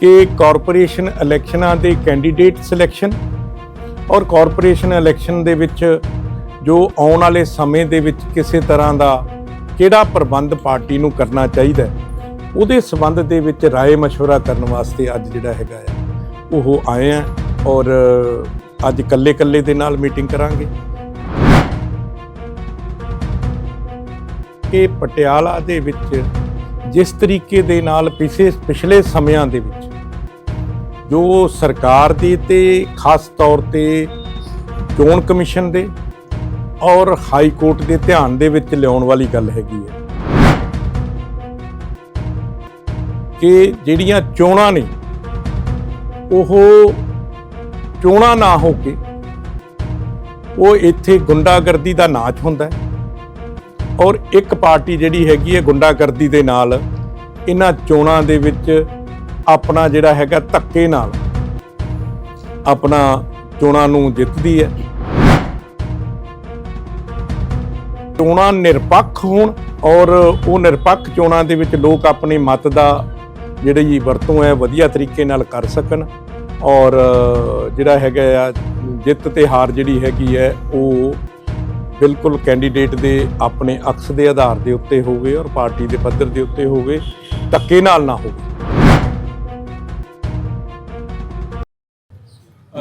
ਕਿ ਕਾਰਪੋਰੇਸ਼ਨ ਇਲੈਕਸ਼ਨਾਂ ਦੇ ਕੈਂਡੀਡੇਟ ਸਿਲੈਕਸ਼ਨ ਔਰ ਕਾਰਪੋਰੇਸ਼ਨ ਇਲੈਕਸ਼ਨ ਦੇ ਵਿੱਚ ਜੋ ਆਉਣ ਵਾਲੇ ਸਮੇਂ ਦੇ ਵਿੱਚ ਕਿਸੇ ਤਰ੍ਹਾਂ ਦਾ ਕਿਹੜਾ ਪ੍ਰਬੰਧ ਪਾਰਟੀ ਨੂੰ ਕਰਨਾ ਚਾਹੀਦਾ ਹੈ, ਉਹਦੇ ਸਬੰਧ ਦੇ ਵਿੱਚ رائے مشورہ ਕਰਨ ਵਾਸਤੇ ਅੱਜ ਜਿਹੜਾ ਹੈਗਾ ਆ ਉਹ ਆਏ ਆ ਔਰ ਅੱਜ ਕੱਲੇ-ਕੱਲੇ ਦੇ ਨਾਲ ਮੀਟਿੰਗ ਕਰਾਂਗੇ ਕਿ ਪਟਿਆਲਾ ਦੇ ਵਿੱਚ ਜਿਸ ਤਰੀਕੇ ਦੇ ਨਾਲ ਪਿਛੇ ਪਿਛਲੇ ਸਮਿਆਂ ਦੇ ਵਿੱਚ ਜੋ ਸਰਕਾਰ ਦੀ ਤੇ ਖਾਸ ਤੌਰ ਤੇ ਚੋਣ ਕਮਿਸ਼ਨ ਦੇ ਔਰ ਹਾਈ ਕੋਰਟ ਦੇ ਧਿਆਨ ਦੇ ਵਿੱਚ ਲਿਆਉਣ ਵਾਲੀ ਗੱਲ ਹੈਗੀ ਹੈ ਕਿ ਜਿਹੜੀਆਂ ਚੋਣਾਂ ਨੇ, ਉਹ ਚੋਣਾਂ ਨਾ ਹੋ ਕੇ ਉਹ ਇੱਥੇ ਗੁੰਡਾਗਰਦੀ ਦਾ ਨਾਚ ਹੁੰਦਾ ਹੈ। ਔਰ ਇੱਕ ਪਾਰਟੀ ਜਿਹੜੀ ਹੈਗੀ ਹੈ ਗੁੰਡਾਗਰਦੀ ਦੇ ਨਾਲ, ਇਹਨਾਂ ਚੋਣਾਂ ਦੇ ਵਿੱਚ ਆਪਣਾ ਜਿਹੜਾ ਹੈਗਾ ਧੱਕੇ ਨਾਲ ਆਪਣਾ ਚੋਣਾਂ ਨੂੰ ਜਿੱਤਦੀ ਹੈ। ਚੋਣਾਂ ਨਿਰਪੱਖ ਹੋਣ ਔਰ ਉਹ ਨਿਰਪੱਖ ਚੋਣਾਂ ਦੇ ਵਿੱਚ ਲੋਕ ਆਪਣੀ ਮਤ ਦਾ ਜਿਹੜੀ ਵਰਤੋਂ ਹੈ, ਵਧੀਆ ਤਰੀਕੇ ਨਾਲ ਕਰ ਸਕਣ ਔਰ ਜਿਹੜਾ ਹੈਗਾ ਆ ਜਿੱਤ ਤੇ ਹਾਰ ਜਿਹੜੀ ਹੈਗੀ ਹੈ, ਉਹ ਬਿਲਕੁਲ ਕੈਂਡੀਡੇਟ ਦੇ ਆਪਣੇ ਅਕਸ ਦੇ ਆਧਾਰ ਦੇ ਉੱਤੇ ਹੋਵੇ ਔਰ ਪਾਰਟੀ ਦੇ ਪੱਧਰ ਦੇ ਉੱਤੇ ਹੋਵੇ ਧੱਕੇ ਨਾਲ ਨਾ ਹੋਵੇ।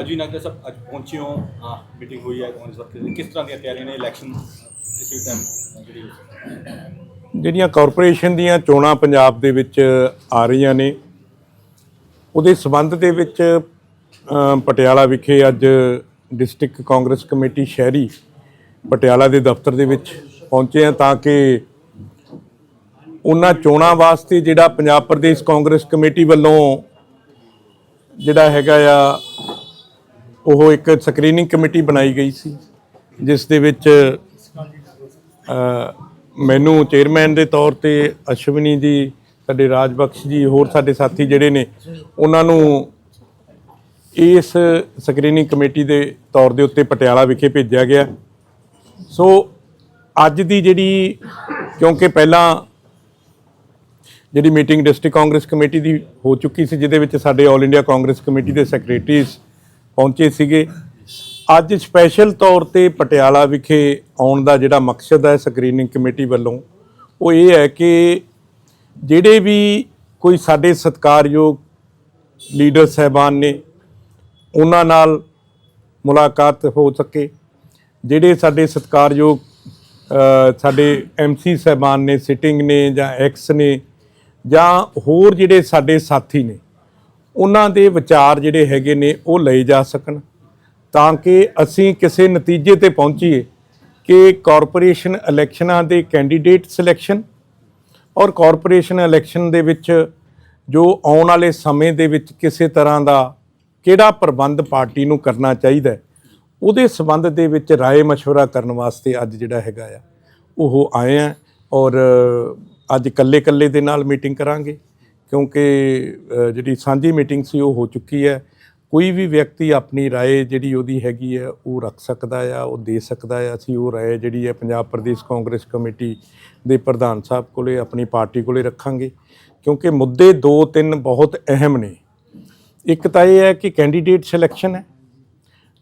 ਜੀ ਨਾਗਰ ਸਾਹਿਬ ਅੱਜ ਪਹੁੰਚੇ ਹੋ। ਹਾਂ ਮੀਟਿੰਗ ਹੋਈ ਹੈ ਕਾਂਗਰਸ ਵਕਤ ਕਿਸ ਤਰ੍ਹਾਂ ਦੀਆਂ ਤਿਆਰੀਆਂ ਨੇ ਇਲੈਕਸ਼ਨ ਕਿਸੇ ਟਾਈਮ ਜਿਹੜੀ ਜਿਹੜੀਆਂ ਕਾਰਪੋਰੇਸ਼ਨ ਦੀਆਂ ਚੋਣਾਂ ਪੰਜਾਬ ਦੇ ਵਿੱਚ ਆ ਰਹੀਆਂ ਨੇ ਉਹਦੇ ਸਬੰਧ ਦੇ ਵਿੱਚ ਪਟਿਆਲਾ ਵਿਖੇ ਅੱਜ ਡਿਸਟ੍ਰਿਕਟ ਕਾਂਗਰਸ ਕਮੇਟੀ ਸ਼ਹਿਰੀ ਪਟਿਆਲਾ ਦੇ ਦਫ਼ਤਰ ਦੇ ਵਿੱਚ ਪਹੁੰਚੇ ਆ ਤਾਂ ਕਿ ਉਹਨਾਂ ਚੋਣਾਂ ਵਾਸਤੇ ਜਿਹੜਾ ਪੰਜਾਬ ਪ੍ਰਦੇਸ਼ ਕਾਂਗਰਸ ਕਮੇਟੀ ਵੱਲੋਂ ਜਿਹੜਾ ਹੈਗਾ ਆ, ਉਹ ਇੱਕ ਸਕਰੀਨਿੰਗ ਕਮੇਟੀ ਬਣਾਈ ਗਈ ਸੀ, ਜਿਸ ਦੇ ਵਿੱਚ ਮੈਨੂੰ ਚੇਅਰਮੈਨ ਦੇ ਤੌਰ ਤੇ ਅਸ਼ਵਨੀ ਜੀ, ਸਾਡੇ ਰਾਜਬਖਸ਼ ਜੀ, ਹੋਰ ਸਾਡੇ ਸਾਥੀ ਜਿਹੜੇ ਨੇ, ਉਹਨਾਂ ਨੂੰ ਇਸ ਸਕਰੀਨਿੰਗ ਕਮੇਟੀ ਦੇ ਤੌਰ ਦੇ ਉੱਤੇ ਪਟਿਆਲਾ ਵਿਖੇ ਭੇਜਿਆ ਗਿਆ। ਸੋ ਅੱਜ ਦੀ ਜਿਹੜੀ, ਕਿਉਂਕਿ ਪਹਿਲਾਂ ਜਿਹੜੀ ਮੀਟਿੰਗ ਡਿਸਟ੍ਰਿਕਟ ਕਾਂਗਰਸ ਕਮੇਟੀ ਦੀ ਹੋ ਚੁੱਕੀ ਸੀ, ਜਿਹਦੇ ਵਿੱਚ ਸਾਡੇ 올 ਇੰਡੀਆ ਕਾਂਗਰਸ ਕਮੇਟੀ ਦੇ ਸੈਕਟਰੀਜ਼ ਪਹੁੰਚੇ ਸੀਗੇ। ਅੱਜ ਸਪੈਸ਼ਲ ਤੌਰ ਤੇ ਪਟਿਆਲਾ ਵਿਖੇ ਆਉਣ ਦਾ ਜਿਹੜਾ ਮਕਸਦ ਹੈ ਸਕਰੀਨਿੰਗ ਕਮੇਟੀ ਵੱਲੋਂ, ਉਹ ਇਹ ਹੈ ਕਿ ਜਿਹੜੇ ਵੀ ਕੋਈ ਸਾਡੇ ਸਤਿਕਾਰਯੋਗ ਲੀਡਰ ਸਹਿਬਾਨ ਨੇ, ਉਹਨਾਂ ਨਾਲ ਮੁਲਾਕਾਤ ਹੋ ਸਕੇ। ਜਿਹੜੇ ਸਾਡੇ ਸਤਿਕਾਰਯੋਗ ਅ, ਸਾਡੇ ਐਮਸੀ ਸਹਿਬਾਨ ਨੇ ਸਿਟਿੰਗ ਨੇ ਜਾਂ ਐਕਸ ਨੇ ਜਾਂ ਹੋਰ ਜਿਹੜੇ ਸਾਡੇ ਸਾਥੀ ਨੇ ਉਹਨਾਂ ਦੇ ਵਿਚਾਰ ਜਿਹੜੇ ਹੈਗੇ ਨੇ ਉਹ ਲਏ ਜਾ ਸਕਣ। ਤਾਂ ਕਿ ਅਸੀਂ ਕਿਸੇ ਨਤੀਜੇ ਤੇ ਪਹੁੰਚੀਏ ਕਿ ਕਾਰਪੋਰੇਸ਼ਨ ਇਲੈਕਸ਼ਨਾਂ ਦੇ ਕੈਂਡੀਡੇਟ ਸਿਲੈਕਸ਼ਨ ਔਰ ਕਾਰਪੋਰੇਸ਼ਨ ਇਲੈਕਸ਼ਨ ਦੇ ਵਿੱਚ ਜੋ ਆਉਣ ਵਾਲੇ ਸਮੇਂ ਦੇ ਵਿੱਚ ਕਿਸੇ ਤਰ੍ਹਾਂ ਦਾ ਕਿਹੜਾ ਪ੍ਰਬੰਧ ਪਾਰਟੀ ਨੂੰ ਕਰਨਾ ਚਾਹੀਦਾ ਹੈ, ਉਹਦੇ ਸਬੰਧ ਦੇ ਵਿੱਚ رائے مشورہ ਕਰਨ ਵਾਸਤੇ ਅੱਜ ਜਿਹੜਾ ਹੈਗਾ ਆ ਉਹ ਆਏ ਆ ਔਰ ਅੱਜ ਕੱਲੇ-ਕੱਲੇ ਦੇ ਨਾਲ ਮੀਟਿੰਗ ਕਰਾਂਗੇ ਕਿਉਂਕਿ ਅ, ਜਿਹੜੀ ਸਾਂਝੀ ਮੀਟਿੰਗ ਸੀ ਉਹ ਹੋ ਚੁੱਕੀ ਹੈ ਕੋਈ ਵੀ ਵਿਅਕਤੀ ਆਪਣੀ رائے ਜਿਹੜੀ ਉਹਦੀ ਹੈਗੀ ਹੈ ਉਹ ਰੱਖ ਸਕਦਾ ਆ ਉਹ ਦੇ ਸਕਦਾ ਆ ਅਸੀਂ ਉਹ رائے ਜਿਹੜੀ ਹੈ ਪੰਜਾਬ ਪ੍ਰਦੇਸ਼ ਕਾਂਗਰਸ ਕਮੇਟੀ ਦੇ ਪ੍ਰਧਾਨ ਸਾਹਿਬ ਕੋਲੇ ਆਪਣੀ ਪਾਰਟੀ ਕੋਲੇ ਰੱਖਾਂਗੇ ਕਿਉਂਕਿ ਮੁੱਦੇ ਦੋ ਤਿੰਨ ਬਹੁਤ ਅਹਿਮ ਨੇ ਇੱਕ ਤਾਂ ਇਹ ਹੈ ਕਿ ਕੈਂਡੀਡੇਟ ਸਿਲੈਕਸ਼ਨ ਹੈ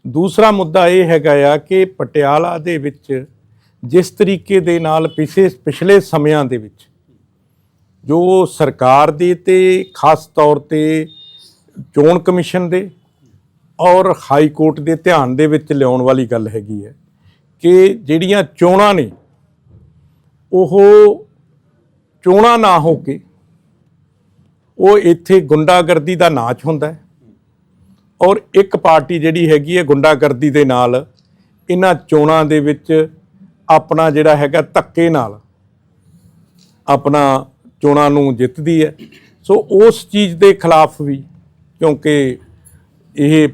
ਦੂਸਰਾ ਮੁੱਦਾ ਇਹ ਹੈਗਾ ਆ ਕਿ ਪਟਿਆਲਾ ਦੇ ਵਿੱਚ ਜਿਸ ਤਰੀਕੇ ਦੇ ਨਾਲ ਪਿਛੇ, ਪਿਛਲੇ ਸਮਿਆਂ ਦੇ ਵਿੱਚ ਜੋ ਸਰਕਾਰ ਦੀ ਤੇ ਖਾਸ ਤੌਰ ਤੇ ਚੋਣ ਕਮਿਸ਼ਨ ਦੇ ਔਰ ਹਾਈ ਕੋਰਟ ਦੇ ਧਿਆਨ ਦੇ ਵਿੱਚ ਲਿਆਉਣ ਵਾਲੀ ਗੱਲ ਹੈਗੀ ਹੈ ਕਿ ਜਿਹੜੀਆਂ ਚੋਣਾਂ ਨੇ, ਉਹ ਚੋਣਾਂ ਨਾ ਹੋ ਕੇ ਉਹ ਇੱਥੇ ਗੁੰਡਾਗਰਦੀ ਦਾ ਨਾਚ ਹੁੰਦਾ ਹੈ। ਔਰ ਇੱਕ ਪਾਰਟੀ ਜਿਹੜੀ ਹੈਗੀ ਹੈ ਗੁੰਡਾਗਰਦੀ ਦੇ ਨਾਲ ਇਹਨਾਂ ਚੋਣਾਂ ਦੇ ਵਿੱਚ ਆਪਣਾ ਜਿਹੜਾ ਹੈਗਾ ਧੱਕੇ ਨਾਲ ਆਪਣਾ ਚੋਣਾਂ ਨੂੰ ਜਿੱਤਦੀ ਹੈ। ਸੋ ਉਸ ਚੀਜ਼ ਦੇ ਖਿਲਾਫ ਵੀ ਕਿਉਂਕਿ ਇਹ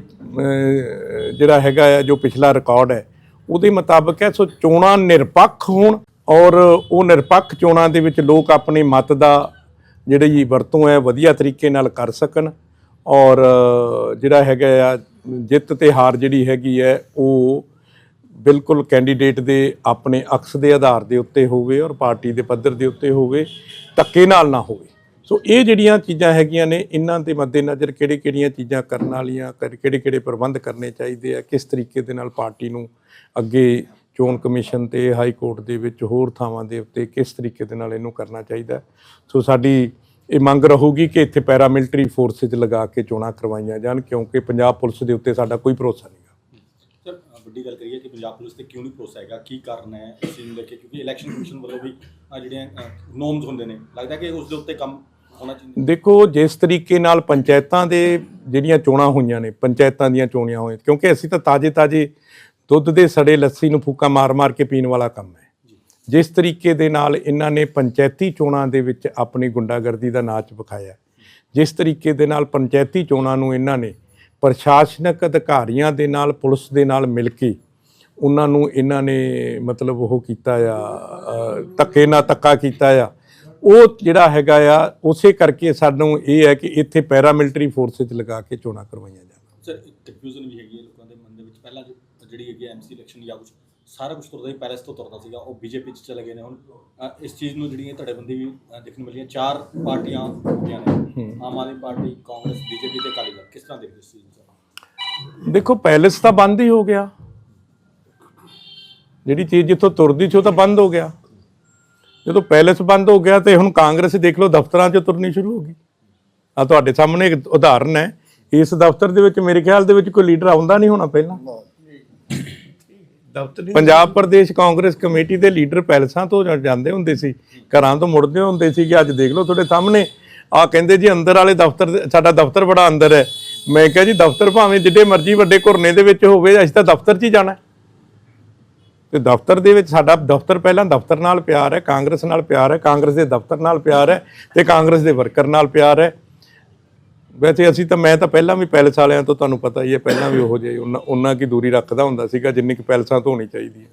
ਜਿਹੜਾ ਹੈਗਾ ਹੈ ਜੋ ਪਿਛਲਾ ਰਿਕਾਰਡ ਹੈ, ਉਹਦੇ ਮੁਤਾਬਕ ਹੈ। ਸੋ ਚੋਣਾਂ ਨਿਰਪੱਖ ਹੋਣ ਔਰ ਉਹ ਨਿਰਪੱਖ ਚੋਣਾਂ ਦੇ ਵਿੱਚ ਲੋਕ ਆਪਣੇ ਮਤ ਦਾ ਜਿਹੜੀ ਵਰਤੋਂ ਹੈ, ਵਧੀਆ ਤਰੀਕੇ ਨਾਲ ਕਰ ਸਕਣ। ਔਰ ਜਿਹੜਾ ਹੈਗਾ ਆ, ਜਿੱਤ ਤੇ ਹਾਰ ਜਿਹੜੀ ਹੈਗੀ ਹੈ, ਉਹ ਬਿਲਕੁਲ ਕੈਂਡੀਡੇਟ ਦੇ ਆਪਣੇ ਅਕਸ ਦੇ ਆਧਾਰ ਦੇ ਉੱਤੇ ਹੋਵੇ ਔਰ ਪਾਰਟੀ ਦੇ ਪੱਧਰ ਦੇ ਉੱਤੇ ਹੋਵੇ, ਧੱਕੇ ਨਾਲ ਨਾ ਹੋਵੇ। ਸੋ ਇਹ ਜਿਹੜੀਆਂ ਚੀਜ਼ਾਂ ਹੈਗੀਆਂ ਨੇ, ਇਹਨਾਂ ਦੇ ਮੱਦੇਨਜ਼ਰ ਕਿਹੜੇ ਕਿਹੜੀਆਂ ਚੀਜ਼ਾਂ ਕਰਨ ਵਾਲੀਆਂ, ਕਿਹੜੇ ਕਿਹੜੇ ਪ੍ਰਬੰਧ ਕਰਨੇ ਚਾਹੀਦੇ ਆ, ਕਿਸ ਤਰੀਕੇ ਦੇ ਨਾਲ ਪਾਰਟੀ ਨੂੰ ਅੱਗੇ ਚੋਣ ਕਮਿਸ਼ਨ ਤੇ ਹਾਈ ਕੋਰਟ ਦੇ ਵਿੱਚ ਹੋਰ ਥਾਵਾਂ ਦੇ ਉੱਤੇ ਕਿਸ ਤਰੀਕੇ ਦੇ ਨਾਲ ਇਹਨੂੰ ਕਰਨਾ ਚਾਹੀਦਾ। ਸੋ ਸਾਡੀ ਇਹ ਮੰਗ ਰਹੂਗੀ ਕਿ ਇੱਥੇ ਪੈਰਾਮਿਲਟਰੀ ਫੋਰਸਿਸ ਲਗਾ ਕੇ ਚੋਣਾਂ ਕਰਵਾਈਆਂ ਜਾਣ ਕਿਉਂਕਿ ਪੰਜਾਬ ਪੁਲਿਸ ਦੇ ਉੱਤੇ ਸਾਡਾ ਕੋਈ ਭਰੋਸਾ ਨਹੀਂ ਸਰ ਵੱਡੀ ਗੱਲ ਕਰੀਏ ਕਿ ਪੰਜਾਬ ਪੁਲਿਸ ਤੇ ਕਿਉਂ ਨਹੀਂ ਭਰੋਸਾ ਹੈਗਾ? ਕੀ ਕਾਰਨ ਹੈ ਇਸ ਨੂੰ ਲੈ ਕੇ? ਕਿਉਂਕਿ ਇਲੈਕਸ਼ਨ ਕਮਿਸ਼ਨ ਵੱਲੋਂ ਵੀ ਅ, ਜਿਹੜੀਆਂ ਨੋਰਮਸ ਹੁੰਦੇ ਨੇ ਲੱਗਦਾ ਕਿ ਉਸ ਦੇ ਉੱਤੇ ਕੰਮ ਹੋਣਾ ਚਾਹੀਦਾ। ਦੇਖੋ ਜਿਸ ਤਰੀਕੇ ਨਾਲ ਪੰਚਾਇਤਾਂ ਦੇ ਜਿਹੜੀਆਂ ਚੋਣਾਂ ਹੋਈਆਂ ਨੇ ਪੰਚਾਇਤਾਂ ਦੀਆਂ ਚੋਣੀਆਂ ਹੋਈਆਂ ਕਿਉਂਕਿ ਅਸੀਂ ਤਾਂ ਤਾਜੇ ਤਾਜੇ ਦੁੱਧ ਦੇ ਸੜੇ ਲੱਸੀ ਨੂੰ ਫੂਕਾ ਮਾਰ-ਮਾਰ ਕੇ ਪੀਣ ਵਾਲਾ ਕੰਮ ਹੈ। ਜਿਸ ਤਰੀਕੇ ਦੇ ਨਾਲ ਇਹਨਾਂ ਨੇ ਪੰਚਾਇਤੀ ਚੋਣਾਂ ਦੇ ਵਿੱਚ ਆਪਣੀ ਗੁੰਡਾਗਰਦੀ ਦਾ ਨਾਚ ਵਿਖਾਇਆ ਜਿਸ ਤਰੀਕੇ ਦੇ ਨਾਲ ਪੰਚਾਇਤੀ ਚੋਣਾਂ ਨੂੰ ਇਹਨਾਂ ਨੇ ਪ੍ਰਸ਼ਾਸਨਿਕ ਅਧਿਕਾਰੀਆਂ ਦੇ ਨਾਲ, ਪੁਲਿਸ ਦੇ ਨਾਲ ਮਿਲ ਕੇ ਉਹਨਾਂ ਨੂੰ ਇਹਨਾਂ ਨੇ ਮਤਲਬ ਉਹ ਕੀਤਾ ਆ ਧੱਕੇ ਨਾਲ ਧੱਕਾ ਕੀਤਾ ਆ। ਉਹ ਜਿਹੜਾ ਹੈਗਾ ਆ, ਉਸੇ ਕਰਕੇ ਸਾਨੂੰ ਇਹ ਹੈ ਕਿ ਇੱਥੇ ਪੈਰਾ ਮਿਲਟਰੀ ਫੋਰਸਿਸ ਲਗਾ ਕੇ ਚੋਣਾਂ ਕਰਵਾਈਆਂ ਜਾਣ। ਸਰ ਕਨਫਿਊਜ਼ਨ ਵੀ ਹੈਗੀ ਹੈ ਲੋਕਾਂ ਦੇ ਮਨ ਦੇ ਵਿੱਚ। ਪਹਿਲਾਂ ਜਿਹੜੀ ਹੈਗੀ ਐਮਸੀ ਇਲੈਕਸ਼ਨ ਜਾਂ ਕੁਝ ਸਾਰਾ ਕੁਝ ਤੁਰਦਾ ਹੀ ਪੈਲਸ ਤੋਂ ਤੁਰਦਾ ਸੀਗਾ ਉਹ ਬੀਜੇਪੀ ਚ ਚਲੇ ਗਏ ਨੇ ਹੁਣ। ਅ, ਇਸ ਚੀਜ਼ ਨੂੰ ਜਿਹੜੀਆਂ ਧੜੇਬੰਦੀ ਵੀ ਅ, ਦੇਖਣ ਨੂੰ ਮਿਲੀਆਂ ਚਾਰ ਪਾਰਟੀਆਂ ਹੋਈਆਂ ਨੇ। ਆਮ ਆਦਮੀ ਪਾਰਟੀ ਕਾਂਗਰਸ ਬੀਜੇਪੀ ਤੇ ਅਕਾਲੀ ਦਲ ਕਿਸ ਤਰ੍ਹਾਂ ਦੇਖਦੇ ਹੋ ਇਸ ਚੀਜ਼ ਨੂੰ ਦੇਖੋ ਪੈਲਸ ਤਾਂ ਬੰਦ ਹੀ ਹੋ ਗਿਆ। ਜਿਹੜੀ ਚੀਜ਼ ਜਿੱਥੋਂ ਤੁਰਦੀ ਸੀ ਉਹ ਤਾਂ ਬੰਦ ਹੋ ਗਿਆ। ਜਦੋਂ ਪੈਲਸ ਬੰਦ ਹੋ ਗਿਆ ਤੇ ਹੁਣ ਕਾਂਗਰਸ ਦੇਖ ਲਓ ਦਫ਼ਤਰਾਂ 'ਚ ਤੁਰਨੀ ਸ਼ੁਰੂ ਹੋ ਗਈ। ਆ ਤੁਹਾਡੇ ਸਾਹਮਣੇ ਇੱਕ ਉਦਾਹਰਨ ਹੈ। ਇਸ ਦਫ਼ਤਰ ਦੇ ਵਿੱਚ ਮੇਰੇ ਖਿਆਲ ਦੇ ਵਿੱਚ ਕੋਈ ਲੀਡਰ ਆਉਂਦਾ ਨਹੀਂ ਹੋਣਾ ਪਹਿਲਾਂ। ਦਫ਼ਤਰ ਪੰਜਾਬ ਪ੍ਰਦੇਸ਼ ਕਾਂਗਰਸ ਕਮੇਟੀ ਦੇ ਲੀਡਰ ਪੈਲਸਾਂ ਤੋਂ ਜਾਂਦੇ ਹੁੰਦੇ ਸੀ ਘਰਾਂ ਤੋਂ ਮੁੜਦੇ ਹੁੰਦੇ ਸੀ ਕਿ ਅੱਜ ਦੇਖ ਲਓ ਤੁਹਾਡੇ ਸਾਹਮਣੇ। ਆ ਕਹਿੰਦੇ ਜੀ ਅੰਦਰ ਵਾਲੇ ਦਫ਼ਤਰ ਸਾਡਾ ਦਫ਼ਤਰ ਬੜਾ ਅੰਦਰ ਹੈ। ਮੈਂ ਕਿਹਾ ਜੀ ਦਫ਼ਤਰ ਭਾਵੇਂ ਜਿੱਡੇ ਮਰਜ਼ੀ ਵੱਡੇ ਘੁਰਨੇ ਦੇ ਵਿੱਚ ਹੋਵੇ ਅਸੀਂ ਤਾਂ ਦਫ਼ਤਰ 'ਚ ਹੀ ਜਾਣਾ। ਤੇ ਦਫ਼ਤਰ ਦੇ ਵਿੱਚ ਸਾਡਾ ਦਫ਼ਤਰ ਪਹਿਲਾਂ ਦਫ਼ਤਰ ਨਾਲ ਪਿਆਰ ਹੈ ਕਾਂਗਰਸ ਨਾਲ ਪਿਆਰ ਹੈ ਕਾਂਗਰਸ ਦੇ ਦਫ਼ਤਰ ਨਾਲ ਪਿਆਰ ਹੈ ਤੇ ਕਾਂਗਰਸ ਦੇ ਵਰਕਰ ਨਾਲ ਪਿਆਰ ਹੈ। ਵੈਸੇ ਅਸੀਂ ਤਾਂ, ਮੈਂ ਤਾਂ ਪਹਿਲਾਂ ਵੀ ਪੈਲਸ ਵਾਲਿਆਂ ਤੋਂ ਤੁਹਾਨੂੰ ਪਤਾ ਹੀ ਹੈ, ਪਹਿਲਾਂ ਵੀ ਉਹੋ ਜਿਹੇ ਉਹਨਾਂ ਉਹਨਾਂ ਕੀ ਦੂਰੀ ਰੱਖਦਾ ਹੁੰਦਾ ਸੀਗਾ, ਜਿੰਨੀ ਕਿ ਪੈਲਸਾਂ ਤੋਂ ਹੋਣੀ ਚਾਹੀਦੀ ਹੈ।